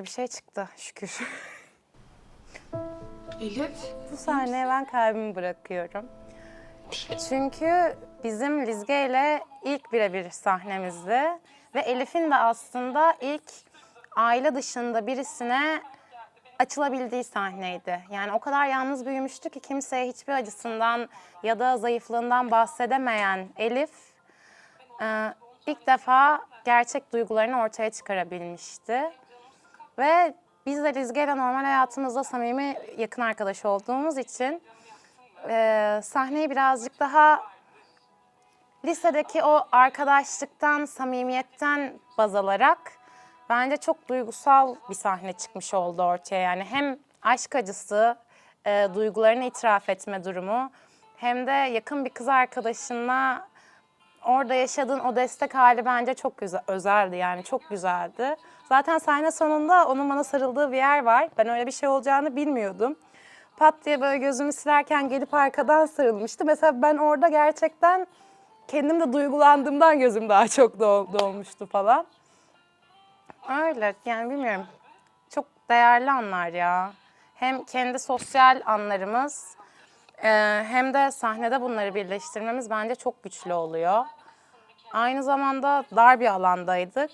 Bir şey çıktı şükür. Elif. Bu sahneye ben kalbimi bırakıyorum. Çünkü bizim Lizge ile ilk birebir sahnemizdi. Ve Elif'in de aslında ilk aile dışında birisine açılabildiği sahneydi. Yani o kadar yalnız büyümüştü ki kimseye hiçbir acısından ya da zayıflığından bahsedemeyen Elif e, ilk defa gerçek duygularını ortaya çıkarabilmişti. Ve biz de Lizge'yle normal hayatımızda samimi yakın arkadaş olduğumuz için e, sahneyi birazcık daha lisedeki o arkadaşlıktan, samimiyetten baz alarak bence çok duygusal bir sahne çıkmış oldu ortaya. Yani hem aşk acısı, e, duygularını itiraf etme durumu hem de yakın bir kız arkadaşınla orada yaşadığın o destek hali bence çok güzel, özeldi yani çok güzeldi. Zaten sahne sonunda onun bana sarıldığı bir yer var. Ben öyle bir şey olacağını bilmiyordum. Pat diye böyle gözümü silerken gelip arkadan sarılmıştı. Mesela ben orada gerçekten kendim de duygulandığımdan gözüm daha çok dol, dolmuştu falan. Öyle yani bilmiyorum. Çok değerli anlar ya. Hem kendi sosyal anlarımız e, hem de sahnede bunları birleştirmemiz bence çok güçlü oluyor. Aynı zamanda dar bir alandaydık.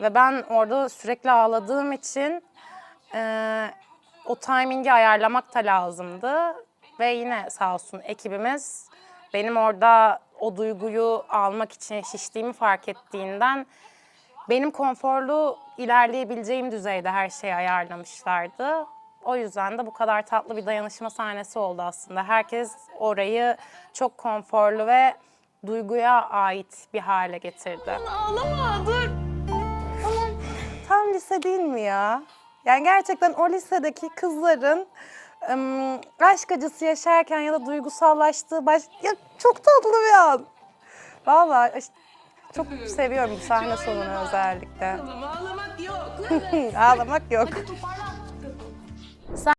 Ve ben orada sürekli ağladığım için e, o timingi ayarlamak da lazımdı. Ve yine sağ olsun ekibimiz benim orada o duyguyu almak için şiştiğimi fark ettiğinden benim konforlu ilerleyebileceğim düzeyde her şeyi ayarlamışlardı. O yüzden de bu kadar tatlı bir dayanışma sahnesi oldu aslında. Herkes orayı çok konforlu ve duyguya ait bir hale getirdi. Ağlama dur. Tam lise değil mi ya? Yani gerçekten o lisedeki kızların ım, aşk acısı yaşarken ya da duygusallaştığı baş... Ya çok tatlı bir an. Vallahi aş- çok seviyorum bu sahne sonunu özellikle. Ağlamak yok. Ağlamak yok.